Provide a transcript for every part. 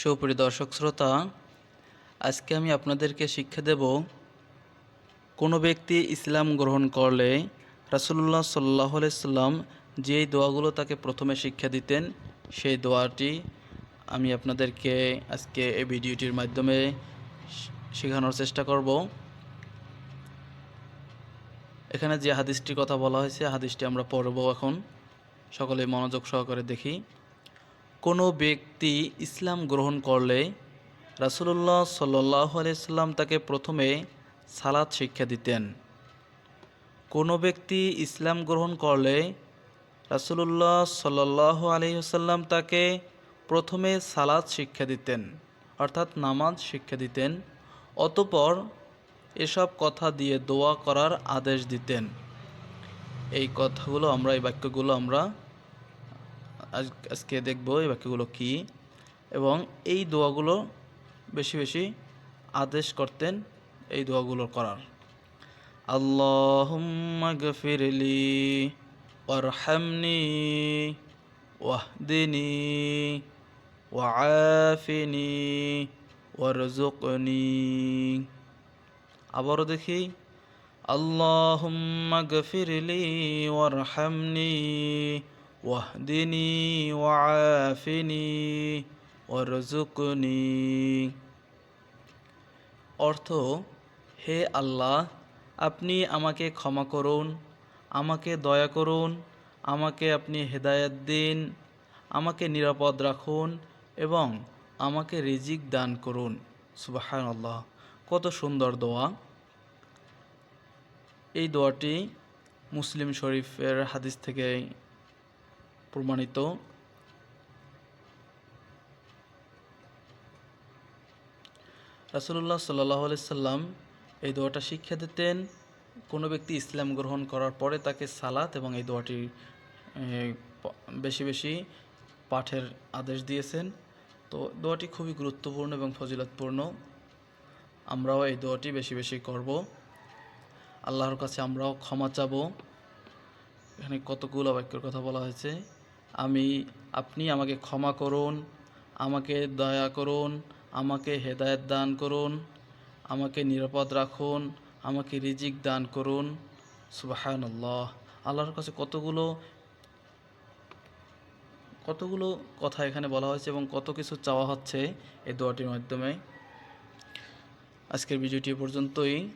সুপ্রিয় দর্শক শ্রোতা, আজকে আমি আপনাদেরকে শিক্ষা দেব, কোনো ব্যক্তি ইসলাম গ্রহণ করলে রাসুল্লাহ সাল্লাহ সাল্লাম যেই দোয়াগুলো তাকে প্রথমে শিক্ষা দিতেন, সেই দোয়াটি আমি আপনাদেরকে আজকে এই ভিডিওটির মাধ্যমে শেখানোর চেষ্টা করব। এখানে যে হাদিসটির কথা বলা হয়েছে, হাদিসটি আমরা পড়ব এখন। সকলে মনোযোগ সহকারে দেখি। কোনো ব্যক্তি ইসলাম গ্রহণ করলে রাসুলুল্লাহ সাল্লাহ আলাইসাল্লাম তাকে প্রথমে সালাদ শিক্ষা দিতেন। কোনো ব্যক্তি ইসলাম গ্রহণ করলে রাসুলুল্লাহ সাল্লাহ আলহিহাল্লাম তাকে প্রথমে সালাদ শিক্ষা দিতেন, অর্থাৎ নামাজ শিক্ষা দিতেন, অতপর এসব কথা দিয়ে দোয়া করার আদেশ দিতেন। এই কথাগুলো আমরা, এই বাক্যগুলো আমরা আজকে দেখব এই বাক্যগুলো কী। এবং এই দোয়াগুলো বেশি বেশি আদেশ করতেন এই দোয়াগুলো করার। আল্লাহুম্মা গফিরলি ওয়ারহামনি ওয়াহদিনি ওয়াআফিনি ওয়ারজুকনি আবারও দেখি, আল্লাহুম্মা গফিরলি ওয়ারহামনি ওয়াহদিনি ওয়াআফিনি ওয়ারজুকনি অর্থ, হে আল্লাহ, আপনি আমাকে ক্ষমা করুন, আমাকে দয়া করুন, আমাকে আপনি হেদায়েত দিন, আমাকে নিরাপদ রাখুন এবং আমাকে রিজিক দান করুন। সুবাহান আল্লাহ কত সুন্দর দোয়া। এই দোয়াটি মুসলিম শরীফের হাদিস থেকে প্রমাণিত। রাসুল্লাহ সাল্লাহ সাল্লাম এই দোয়াটা শিক্ষা দিতেন, কোনো ব্যক্তি ইসলাম গ্রহণ করার পরে তাকে সালাত এবং এই দোয়াটি বেশি বেশি পাঠের আদেশ দিয়েছেন। তো দোয়াটি খুবই গুরুত্বপূর্ণ এবং ফজিলতপূর্ণ। আমরাও এই দোয়াটি বেশি বেশি করব। আল্লাহর কাছে আমরাও ক্ষমা চাবো। এখানে কতগুলো বাক্যের কথা বলা হয়েছে? আমি, আপনি আমাকে ক্ষমা করুন, আমাকে দয়া করুন, আমাকে হেদায়েত দান করুন, আমাকে নিরাপদ রাখুন, আমাকে রিজিক দান করুন। সুবাহানল্লাহ। আল্লাহর কাছে কতগুলো কতগুলো কথা এখানে বলা হয়েছে এবং কত কিছু চাওয়া হচ্ছে এই দোয়াটির মাধ্যমে। আজকের ভিডিওটি পর্যন্তই।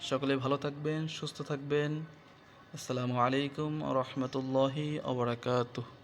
সকলে ভালো থাকবেন, সুস্থ থাকবেন। আসসালামু আলাইকুম রহমতুল্লাহি আবরাকাতুহ